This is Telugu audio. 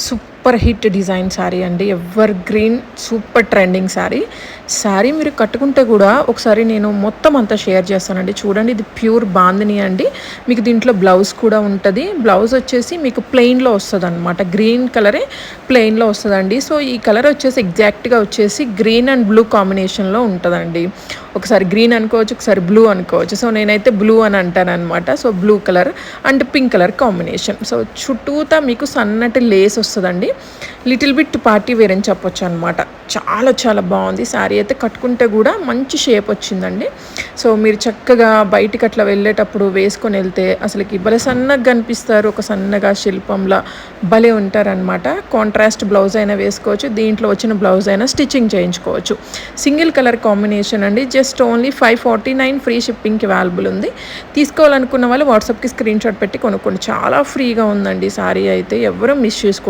soupe super hit design sari అండి. Evergreen super trending sari. Sari మీరు కట్టుకుంటే కూడా ఒకసారి నేను మొత్తం అంతా షేర్ చేస్తానండి. చూడండి ఇది ప్యూర్ బాందిని అండి. మీకు దీంట్లో బ్లౌజ్ కూడా ఉంటుంది. బ్లౌజ్ వచ్చేసి మీకు ప్లెయిన్లో వస్తుంది అనమాట గ్రీన్ కలరే ప్లెయిన్లో వస్తుందండి. సో ఈ కలర్ వచ్చేసి ఎగ్జాక్ట్గా వచ్చేసి గ్రీన్ అండ్ బ్లూ కాంబినేషన్లో ఉంటుందండి. ఒకసారి గ్రీన్ అనుకోవచ్చు ఒకసారి బ్లూ అనుకోవచ్చు. సో నేనైతే బ్లూ అని అంటాను అనమాట so blue colour and pink colour combination. So చుట్టూతా మీకు సన్నటి లేస్ వస్తుందండి. లిటిల్ బిట్ పార్టీ వేర్ అని చెప్పొచ్చు అనమాట చాలా చాలా బాగుంది. శారీ అయితే కట్టుకుంటే కూడా మంచి షేప్ వచ్చిందండి. సో మీరు చక్కగా బయటికి అట్లా వెళ్ళేటప్పుడు వేసుకొని వెళ్తే అసలుకి భలే సన్నగా కనిపిస్తారు. ఒక సన్నగా శిల్పంలా భలే ఉంటారనమాట కాంట్రాస్ట్ బ్లౌజ్ అయినా వేసుకోవచ్చు. దీంట్లో వచ్చిన బ్లౌజ్ అయినా స్టిచ్చింగ్ చేయించుకోవచ్చు. సింగిల్ కలర్ కాంబినేషన్ అండి. Just only five forty nine free షిప్పింగ్కి available ఉంది. తీసుకోవాలనుకున్న వాళ్ళు వాట్సాప్కి స్క్రీన్ షాట్ పెట్టి కొనుక్కోండి. చాలా ఫ్రీగా ఉందండి శారీ అయితే. ఎవరూ మిస్ చేసుకో